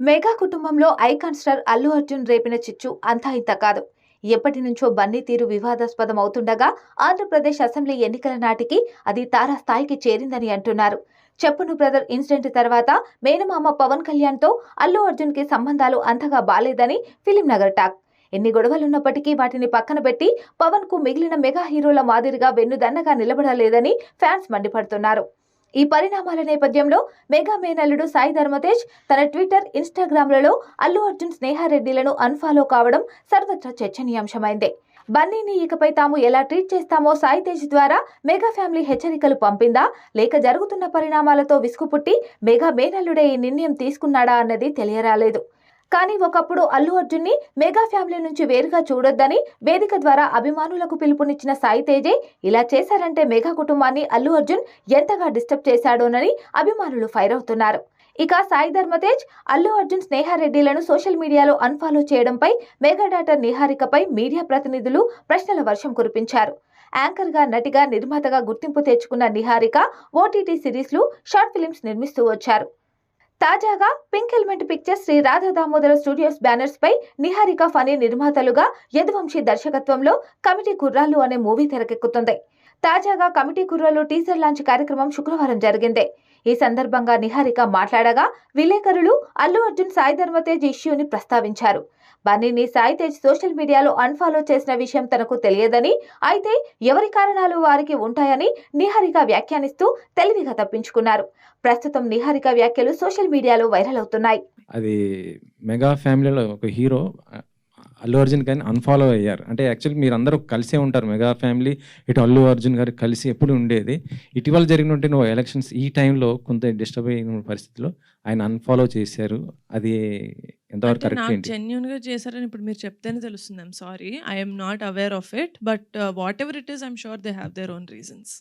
Mega కుటుంబంలో icon star Allu Arjun రేపిన చిచ్చు అంతా ఇంత కాదు. ఎప్పటి నుంచో బన్నీ తీరు వివాదాస్పదం అవుతుండగా ఆంధ్రప్రదేశ్ అసెంబ్లీ ఎన్నికల నాటికి అది తారాస్థాయికి చేరిందని అంటున్నారు. చెప్పును బ్రదర్ ఇన్సిడెంట్ తర్వాత మేనమామ పవన్ కళ్యాణ్తో అల్లు అర్జున్కి సంబంధాలు అంతగా బాలేదని ఫిలిం నగర్ టాక్. ఎన్ని గొడవలున్నప్పటికీ వాటిని పక్కన పెట్టి పవన్కు మిగిలిన మెగా హీరోల మాదిరిగా వెన్నుదన్నగా నిలబడలేదని ఫ్యాన్స్ మండిపడుతున్నారు. ఈ పరిణామాల నేపథ్యంలో మెగా మేనల్లుడు సాయి ధర్మతేజ్ తన ట్విట్టర్ ఇన్స్టాగ్రామ్లలో అల్లు అర్జున్ స్నేహారెడ్డిలను అన్ఫాలో కావడం సర్వత్రా చర్చనీయాంశమైంది. బన్నీని ఇకపై తాము ఎలా ట్రీట్ చేస్తామో సాయి తేజ్ ద్వారా మెగా ఫ్యామిలీ హెచ్చరికలు పంపిందా? లేక జరుగుతున్న పరిణామాలతో విసుగుపుట్టి మెగా మేనల్లుడే ఈ నిర్ణయం తీసుకున్నాడా అన్నది తెలియరాలేదు. కానీ ఒకప్పుడు అల్లు అర్జున్ని మెగా ఫ్యామిలీ నుంచి వేరుగా చూడొద్దని వేదిక ద్వారా అభిమానులకు పిలుపునిచ్చిన సాయి తేజే ఇలా చేశారంటే మెగా కుటుంబాన్ని అల్లు అర్జున్ ఎంతగా డిస్టర్బ్ చేశాడోనని అభిమానులు ఫైర్ అవుతున్నారు. ఇక సాయి ధర్మతేజ్ అల్లు అర్జున్ స్నేహారెడ్డిలను సోషల్ మీడియాలో అన్ఫాలో చేయడంపై మెగా డాటర్ నిహారికపై మీడియా ప్రతినిధులు ప్రశ్నల వర్షం కురిపించారు. యాంకర్గా నటిగా నిర్మాతగా గుర్తింపు తెచ్చుకున్న నిహారిక ఓటీటీ సిరీస్లు షార్ట్ ఫిలిమ్స్ నిర్మిస్తూ వచ్చారు. తాజాగా pink helmet pictures Shri Radha Damodara studios banners పై నిహారిక ఫనీ నిర్మాతలుగా యదువంశీ దర్శకత్వంలో కమిటీ కుర్రాళ్ళు అనే మూవీ తెరకెక్కుతుంది. తాజాగా కమిటీ కుర్రాలు టీజర్ లాంచ్ కార్యక్రమం శుక్రవారం జరిగింది. ఈ సందర్భంగా నిహారిక మాట్లాడగా విలేకరులు అల్లు అర్జున్ సాయి ధర్మతేజ్ ఇష్యూని ప్రస్తావించారు. బన్నీని సాయి తేజ్ సోషల్ మీడియాలో అన్ఫాలో చేసిన విషయం తనకు తెలియదని అయితే ఎవరి కారణాలు వారికి ఉంటాయని నిహారిక వ్యాఖ్యానిస్తూ తెలివిగా తప్పించుకున్నారు. ప్రస్తుతం నిహారిక వ్యాఖ్యలు సోషల్ మీడియాలో వైరల్ అవుతున్నాయి. అది మెగా ఫ్యామిలీలో ఒక హీరో అల్లు అర్జున్ కానీ అన్ఫాలో అయ్యారు. అంటే యాక్చువల్లీ మీరు అందరూ కలిసే ఉంటారు మెగా ఫ్యామిలీ. ఇటు అల్లు అర్జున్ గారు కలిసి ఎప్పుడు ఉండేది. ఇటీవల జరిగినట్టు నువ్వు ఎలక్షన్స్ ఈ టైంలో కొంత డిస్టర్బ్ అయిన పరిస్థితిలో ఆయన అన్ఫాలో చేశారు. అది ఎంతవరకు కరెక్ట్ జెన్యున్గా చేశారని ఇప్పుడు మీరు చెప్తేనే తెలుస్తుంది. I'm sorry I'm not aware of it but whatever it is I'm sure they have their own reasons